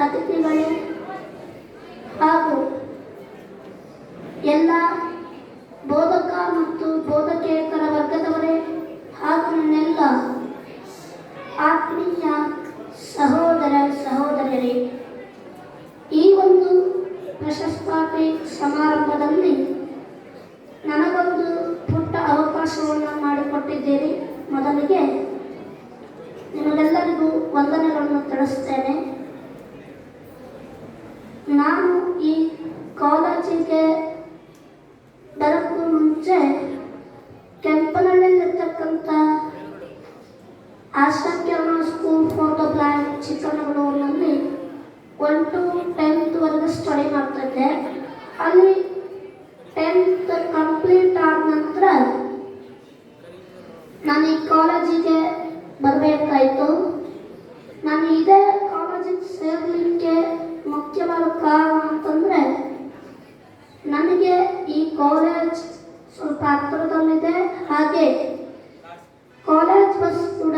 ಅತಿಥಿಗಳೇ ಹಾಗೂ ಎಲ್ಲ ಬೋಧಕ ಮತ್ತು ಬೋಧಕೇತರ ವರ್ಗದವರೇ ಹಾಗೂ ನನ್ನೆಲ್ಲ ಆತ್ಮೀಯ ಸಹೋದರ ಸಹೋದರಿಯರೇ ಈ ಒಂದು ಪ್ರಶಸ್ತಾಪಿ ಸಮಾರಂಭದಲ್ಲಿ ನನಗೊಂದು ಪುಟ್ಟ ಅವಕಾಶವನ್ನು ಮಾಡಿಕೊಟ್ಟಿದ್ದೀರಿ. ಮೊದಲಿಗೆ ನಿಮಗೆಲ್ಲರಿಗೂ ವಂದನೆಗಳನ್ನು ತಿಳಿಸ್ತೇನೆ. ಟೆಂತ್ ಕಂಪ್ಲೀಟ್ ಆದ ನಂತರ ನಾನು ಈ ಕಾಲೇಜಿಗೆ ಬರಬೇಕಾಯಿತು. ನಾನು ಇದೇ ಕಾಲೇಜಿಗೆ ಸೇರಲಿಕ್ಕೆ ಮುಖ್ಯವಾದ ಕಾರಣ ಅಂತಂದರೆ ನನಗೆ ಈ ಕಾಲೇಜ್ ಸ್ವಲ್ಪ ಹತ್ತಿರದಲ್ಲಿದೆ ಹಾಗೆ ಕಾಲೇಜ್ ಬಸ್ ಕೂಡ,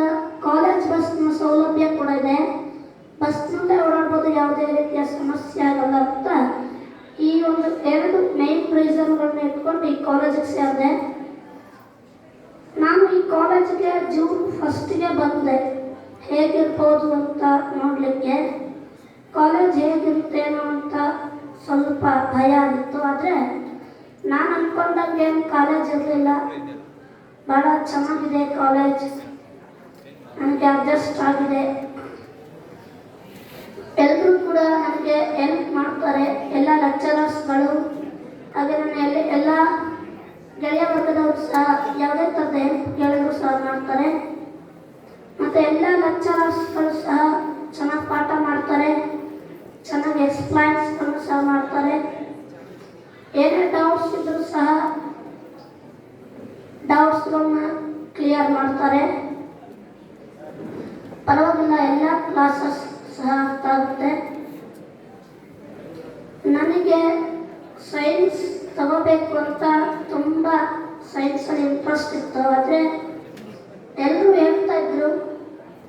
ಕಾಲೇಜ್ ಬಸ್ನ ಸೌಲಭ್ಯ ಕೂಡ ಇದೆ. ಬಸ್ನಲ್ಲೇ ಓಡಾಡ್ಬೋದು ಯಾವುದೇ ರೀತಿಯ ಸಮಸ್ಯೆ ಆಗಲ್ಲ ಅಂತ ಈ ಒಂದು ಎರಡು ಮೇನ್ ರೀಸನ್ಗಳನ್ನ ಎತ್ಕೊಂಡು ಈ ಕಾಲೇಜಿಗೆ ಸೇರಿದೆ. ನಾನು ಈ ಕಾಲೇಜಿಗೆ ಜೂನ್ ಫಸ್ಟಿಗೆ ಬಂದೆ. ಹೇಗಿರ್ಬೋದು ಅಂತ ನೋಡಲಿಕ್ಕೆ. ಕಾಲೇಜ್ ಹೇಗಿರುತ್ತೇನೋ ಅಂತ ಸ್ವಲ್ಪ ಭಯ ಆಗಿತ್ತು ಆದರೆ ನಾನು ಅಂದ್ಕೊಂಡಂಗೆ ಕಾಲೇಜ್ ಇರಲಿಲ್ಲ. ಭಾಳ ಚೆನ್ನಾಗಿದೆ ಕಾಲೇಜ್ ನನಗೆ ಅಡ್ಜಸ್ಟ್ ಆಗಿದೆ. ಎಲ್ಲರೂ ಕೂಡ ನನಗೆ ಹೆಲ್ಪ್ ಮಾಡ್ತಾರೆ. ಎಲ್ಲ ಲೆಕ್ಚರರ್ಸ್ಗಳು ಹಾಗೆ ನನ್ನ ಎಲ್ಲ ಎಲ್ಲ ಗೆಳೆಯ ವರ್ಗದವರು ಸಹ ಯಾವುದೇ ತಂದೆ ಗೆಳೆಯರು ಸಹ ಮಾಡ್ತಾರೆ. ಮತ್ತು ಎಲ್ಲ ಲೆಕ್ಚರರ್ಸ್ಗಳು ಸಹ ಚೆನ್ನಾಗಿ ಪಾಠ ಮಾಡ್ತಾರೆ. ಚೆನ್ನಾಗಿ ಎಕ್ಸ್ಪ್ಲೈನ್ಸ್ಗಳು ಸಹ ಮಾಡ್ತಾರೆ. ಏನೇ ಡೌಟ್ಸ್ ಇದ್ದರೂ ಸಹ ಡೌಟ್ಸ್ಗಳನ್ನ ಕ್ಲಿಯರ್ ಮಾಡ್ತಾರೆ. ಪರವಾಗಿಲ್ಲ, ಎಲ್ಲ ಕ್ಲಾಸಸ್ ಸಹ ಅರ್ಥ ಆಗುತ್ತೆ. ನನಗೆ ತಗೋಬೇಕು ಅಂತ ತುಂಬ ಸೈನ್ಸಲ್ಲಿ ಇಂಟ್ರೆಸ್ಟ್ ಇತ್ತು. ಆದರೆ ಎಲ್ಲರೂ ಹೇಳ್ತಾ ಇದ್ರು,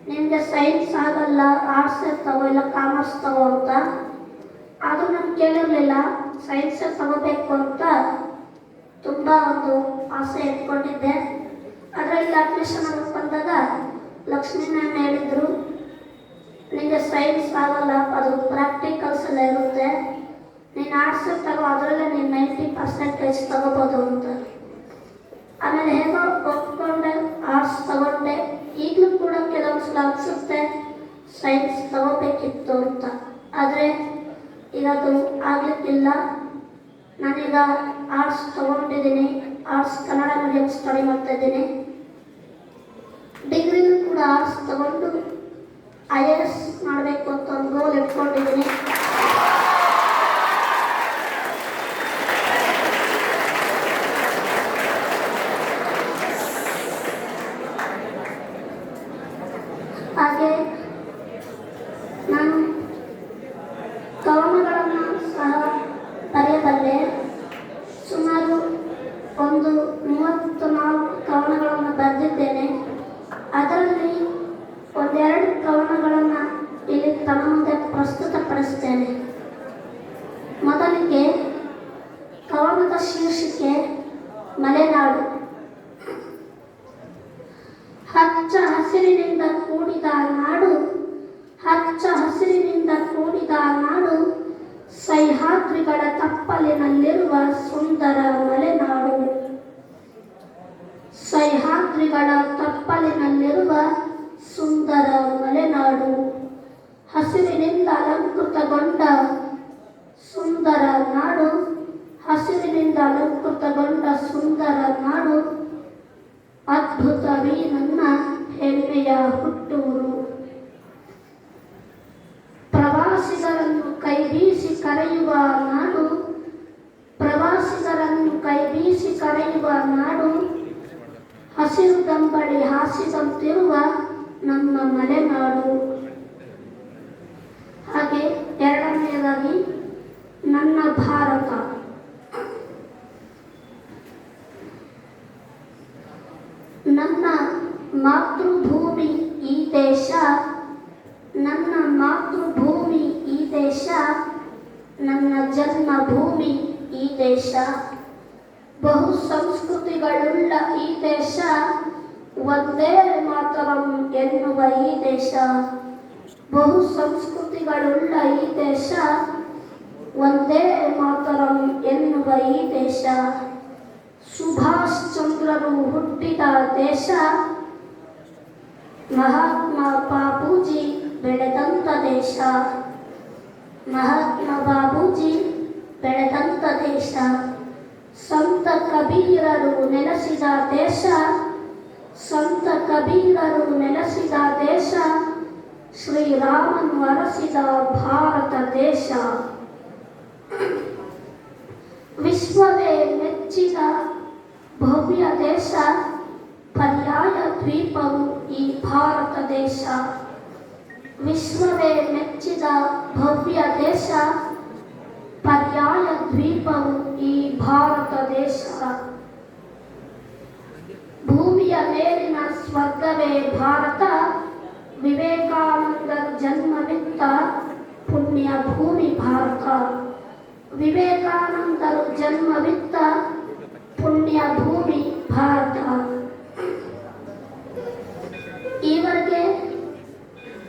ನಿಮಗೆ ಸೈನ್ಸ್ ಆಗಲ್ಲ ಆರ್ಟ್ಸ್ ತಗೋ, ಇಲ್ಲ ಕಾಮರ್ಸ್ ತಗೋ ಅಂತ. ಅದು ನಾನು ಕೇಳಿರಲಿಲ್ಲ. ಸೈನ್ಸೇ ತಗೋಬೇಕು ಅಂತ ತುಂಬ ಒಂದು ಆಸೆ ಇಟ್ಕೊಂಡಿದ್ದೆ. ಅದರಲ್ಲಿ ಅಡ್ಮಿಷನ್ ಆಗಕ್ಕೆ ಬಂದಾಗ ಲಕ್ಷ್ಮೀ ಮ್ಯಾಮ್ ಹೇಳಿದರು, ನಿಮಗೆ ಸೈನ್ಸ್ ಆಗಲ್ಲ, ಅದು ಪ್ರಾಕ್ಟಿಕಲ್ಸ್ ಎಲ್ಲ ಇರುತ್ತೆ. ನೀನು ಆರ್ಟ್ಸ್ ತಗೋ, ಅದರಲ್ಲೇ ನೀನು ನೈಂಟಿ ಪರ್ಸೆಂಟೇಜ್ ತಗೋಬೋದು ಅಂತ. ಆಮೇಲೆ ಹೇಗೋ ಒಪ್ಕೊಂಡೆ ಆರ್ಟ್ಸ್ ತಗೊಂಡೆ. ಈಗಲೂ ಕೂಡ ಕೆಲವೊಂದು ಸಲ ಅನಿಸುತ್ತೆ ಸೈನ್ಸ್ ತಗೋಬೇಕಿತ್ತು ಅಂತ. ಆದರೆ ಈಗ ಅದು ಆಗಲಿಕ್ಕಿಲ್ಲ. ನಾನೀಗ ಆರ್ಟ್ಸ್ ತಗೊಂಡಿದ್ದೀನಿ. ಆರ್ಟ್ಸ್ ಕನ್ನಡ ಮೀಡಿಯಂ ಸ್ಟಡಿ ಮಾಡ್ತಾ ಇದ್ದೀನಿ ಡಿಗ್ರಿನೂ ಕೂಡ ಆರ್ಟ್ಸ್ ತಗೊಂಡು ಐ ಎ ಎಸ್ ಮಾಡಬೇಕು ಅಂತ ಒಂದು ಗೋಲ್ ಇಟ್ಕೊಂಡಿದ್ದೀನಿ. ಮಲೆನಾಡು. ಹಚ್ಚ ಹಸಿರಿನಿಂದ ಕೂಡಿದ ನಾಡು, ಹಚ್ಚ ಹಸಿರಿನಿಂದ ಕೂಡಿದ ನಾಡು, ಸಹ್ಯಾದ್ರಿಗಳ ತಪ್ಪಲಿನಲ್ಲಿರುವ ಸುಂದರ ಮಲೆನಾಡು. ಸಹ್ಯಾದ್ರಿಗಳ ತಪ್ಪಲಿನಲ್ಲಿರುವ ಸುಂದರ ಮಲೆನಾಡು. ಹಸಿರಿನಿಂದ ಅಲಂಕೃತಗೊಂಡ ಸುಂದರ ನಾಡು ಹಸಿರಿನಿಂದ ಅಲಂಕೃತಗೊಂಡ ಸುಂದರ ನಾಡು ಅದ್ಭುತವೇ ನನ್ನ ಹೆಮ್ಮೆಯ ಹುಟ್ಟೂರು. ಪ್ರವಾಸಿಗರನ್ನು ಕೈಬೀಸಿ ಕರೆಯುವ ನಾಡು, ಪ್ರವಾಸಿಗರನ್ನು ಕೈಬೀಸಿ ಕರೆಯುವ ನಾಡು, ಹಸಿರು ದಂಬಳಿ ಹಾಸಿದಂತಿರುವ ನಮ್ಮ ಮಲೆನಾಡು. ಹಾಗೆ ಎರಡನೆಯದಾಗಿ ನನ್ನ ಭಾರತ. ನನ್ನ ಮಾತೃಭೂಮಿ ಈ ದೇಶ, ನನ್ನ ಮಾತೃಭೂಮಿ ಈ ದೇಶ, ನನ್ನ ಜನ್ಮಭೂಮಿ ಈ ದೇಶ. ಬಹು ಸಂಸ್ಕೃತಿಗಳುಳ್ಳ ಈ ದೇಶ, ಒಂದೇ ಮಾತರಂ ಎನ್ನುವ ಈ ದೇಶ. ಬಹು ಸಂಸ್ಕೃತಿಗಳುಳ್ಳ ಈ ದೇಶ, ಒಂದೇ ಮಾತರಂ ಎನ್ನುವ ಈ ದೇಶ. ಸುಭಾಷ್ ಚಂದ್ರರು ಹುಟ್ಟಿದ ದೇಶ. ಮಹಾತ್ಮ ಬಾಬೂಜಿ ಬೆಳೆದಂತ ದೇಶ. ಮಹಾತ್ಮ ಬಾಬೂಜಿ ಬೆಳೆದಂತ ದೇಶ. ಸಂತ ಕಬೀರರು ನೆಲೆಸಿದ ದೇಶ. ಸಂತ ಕಬೀರರು ನೆಲೆಸಿದ ದೇಶ. ಶ್ರೀರಾಮನು ಅರಸಿದ ಭಾರತ ದೇಶ. ವಿಶ್ವವೇ ಮೆಚ್ಚಿದ ಭವ್ಯ ದೇಶ ಪರ್ಯಾಯ ದ್ವೀಪವು ಈ ಭಾರತ ದೇಶ ವಿಶ್ವವೇ ಮೆಚ್ಚಿದ ಭವ್ಯ ದೇಶ ಪರ್ಯಾಯ ದ್ವೀಪವು ಈ ಭಾರತ ದೇಶ ಭೂಮಿಯ ಮೇಲಿನ ಸ್ವರ್ಗವೇ ಭಾರತ ವಿವೇಕಾನಂದರ ಜನ್ಮವಿತ್ತ ಪುಣ್ಯ ಭೂಮಿ ಭಾರತ ವಿವೇಕಾನಂದರು ಜನ್ಮವಿತ್ತ ಪುಣ್ಯ ಭೂಮಿ ಭಾರತ. ಈವರೆಗೆ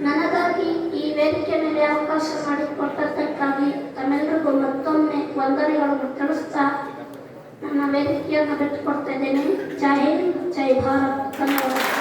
ನನಗಾಗಿ ಈ ವೇದಿಕೆ ಮೇಲೆ ಅವಕಾಶ ಮಾಡಿಕೊಟ್ಟದ್ದಕ್ಕಾಗಿ ತಮ್ಮೆಲ್ಲರಿಗೂ ಮತ್ತೊಮ್ಮೆ ವಂದನೆಗಳನ್ನು ತಿಳಿಸ್ತಾ ನನ್ನ ವೇದಿಕೆಯನ್ನು ಬಿಟ್ಟುಕೊಡ್ತಾ ಇದ್ದೇನೆ. ಜೈ ಹಿಂದ್, ಜೈ ಭಾರತ್ ಧನ್ಯವಾದ